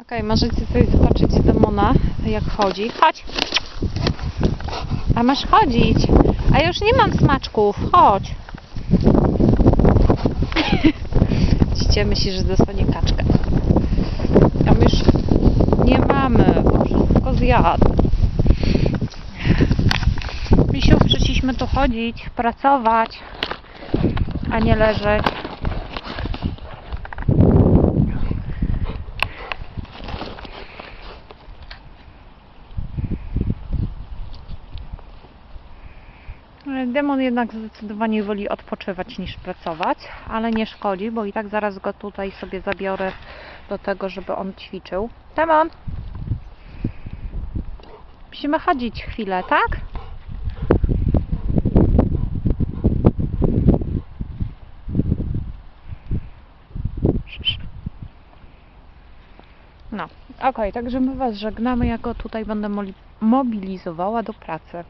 Okej, możecie sobie zobaczyć demona, jak chodzi. Chodź! A masz chodzić! A już nie mam smaczków, chodź! Widzicie, myśli, że dostanie kaczkę. A już nie mamy, bo wszystko zjadł. Misiu, przyszliśmy tu chodzić, pracować, a nie leżeć. Demon jednak zdecydowanie woli odpoczywać niż pracować, ale nie szkodzi, bo i tak zaraz go tutaj sobie zabiorę do tego, żeby on ćwiczył. Demon! Musimy chodzić chwilę, tak? No, okej, także my Was żegnamy, ja go tutaj będę mobilizowała do pracy.